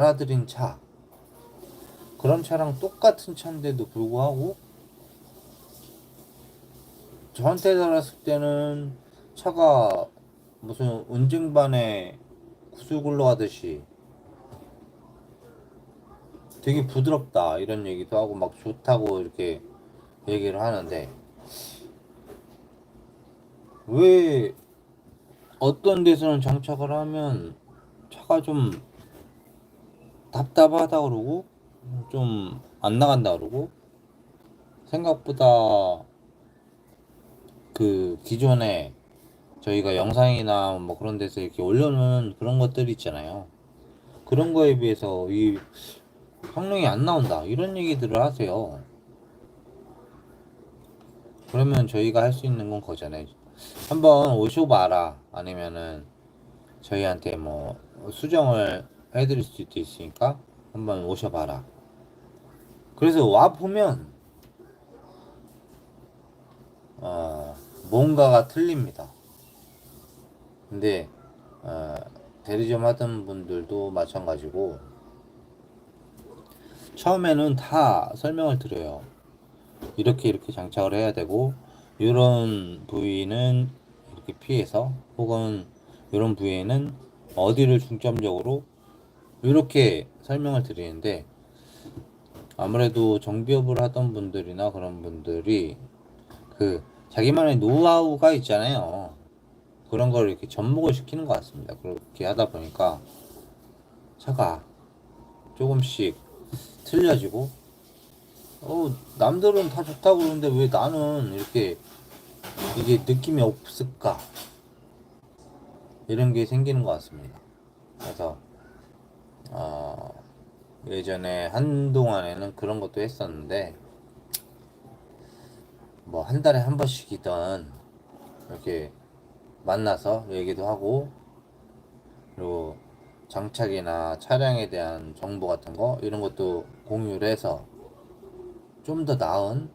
알아들인 차. 그런 차랑 똑같은 차인데도 불구하고 저한테 달았을 때는 차가 무슨 운증반에 구슬 굴러가듯이 되게 부드럽다 이런 얘기도 하고 막 좋다고 이렇게 얘기를 하는데 왜 어떤 데서는 장착을 하면 차가 좀 답답하다 그러고 좀 안 나간다 그러고 생각보다 그 기존에 저희가 영상이나 뭐 그런 데서 이렇게 올려놓은 그런 것들이 있잖아요. 그런 거에 비해서 이 성능이 안 나온다 이런 얘기들을 하세요. 그러면 저희가 할 수 있는 건 거잖아요. 한번 오셔봐라 아니면은 저희한테 뭐 수정을 해드릴 수도 있으니까 한번 오셔봐라. 그래서 와 보면 어, 뭔가가 틀립니다. 근데 어, 대리점 하던 분들도 마찬가지고 처음에는 다 설명을 드려요. 이렇게 이렇게 장착을 해야 되고 이런 부위는 이렇게 피해서 혹은 이런 부위에는 어디를 중점적으로 이렇게 설명을 드리는데 아무래도 정비업을 하던 분들이나 그런 분들이 그 자기만의 노하우가 있잖아요. 그런 걸 이렇게 접목을 시키는 것 같습니다. 그렇게 하다 보니까 차가 조금씩 틀려지고 어 남들은 다 좋다고 그러는데 왜 나는 이렇게 이게 느낌이 없을까 이런 게 생기는 것 같습니다. 그래서 어 예전에 한동안에는 그런 것도 했었는데 뭐 한 달에 한 번씩이던 이렇게 만나서 얘기도 하고 그리고 장착이나 차량에 대한 정보 같은 거 이런 것도 공유를 해서 좀 더 나은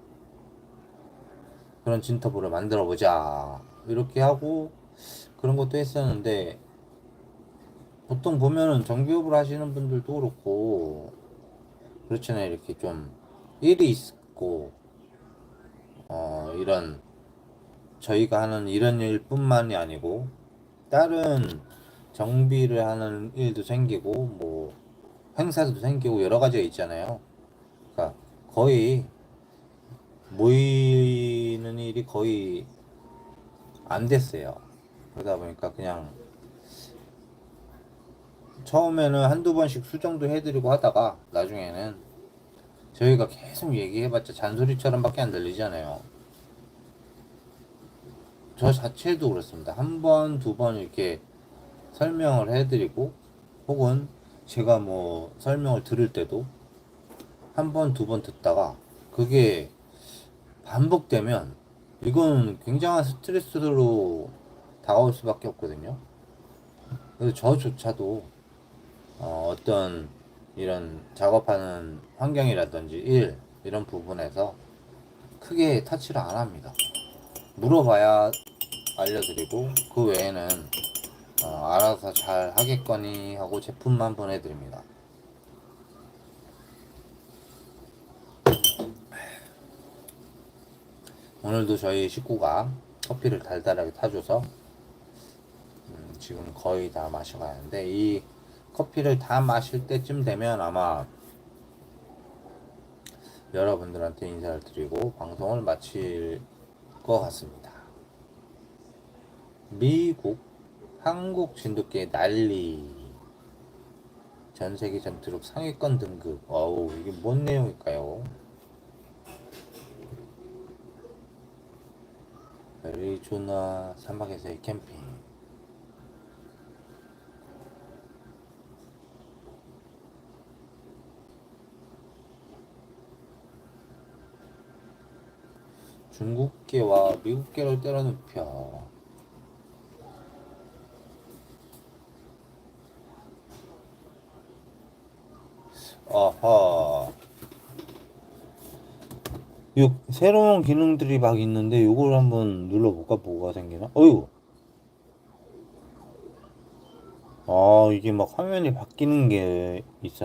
그런 진터브를 만들어 보자 이렇게 하고 그런 것도 했었는데 보통 보면은 정비업을 하시는 분들도 그렇고 그렇잖아요 이렇게 좀 일이 있고 어 이런 저희가 하는 이런 일뿐만이 아니고 다른 정비를 하는 일도 생기고 뭐 행사도 생기고 여러 가지가 있잖아요. 그러니까 거의 모이는 일이 거의 안 됐어요. 그러다 보니까 그냥 처음에는 한두 번씩 수정도 해드리고 하다가 나중에는 저희가 계속 얘기해봤자 잔소리처럼밖에 안 들리잖아요. 저 자체도 그렇습니다. 한 번, 두 번 이렇게 설명을 해드리고 혹은 제가 뭐 설명을 들을 때도 한 번, 두 번 듣다가 그게 반복되면 이건 굉장한 스트레스로 다가올 수밖에 없거든요. 그래서 저조차도 어, 어떤 이런 작업하는 환경이라든지 일 이런 부분에서 크게 터치를 안 합니다. 물어봐야 알려드리고 그 외에는 어, 알아서 잘 하겠거니 하고 제품만 보내드립니다. 오늘도 저희 식구가 커피를 달달하게 타줘서 음, 지금 거의 다 마셔가는데 이 커피를 다 마실 때쯤 되면 아마 여러분들한테 인사를 드리고 방송을 마칠 것 같습니다. 미국, 한국 진돗개 난리. 전 세계 전투력 상위권 등급. 어우, 이게 뭔 내용일까요? 애리조나 사막에서의 캠핑. 중국계와 미국계를 때려 눕혀. 아하. 요 새로운 기능들이 막 있는데 요걸 한번 눌러볼까? 뭐가 생기나? 어휴. 아, 이게 막 화면이 바뀌는 게 있어.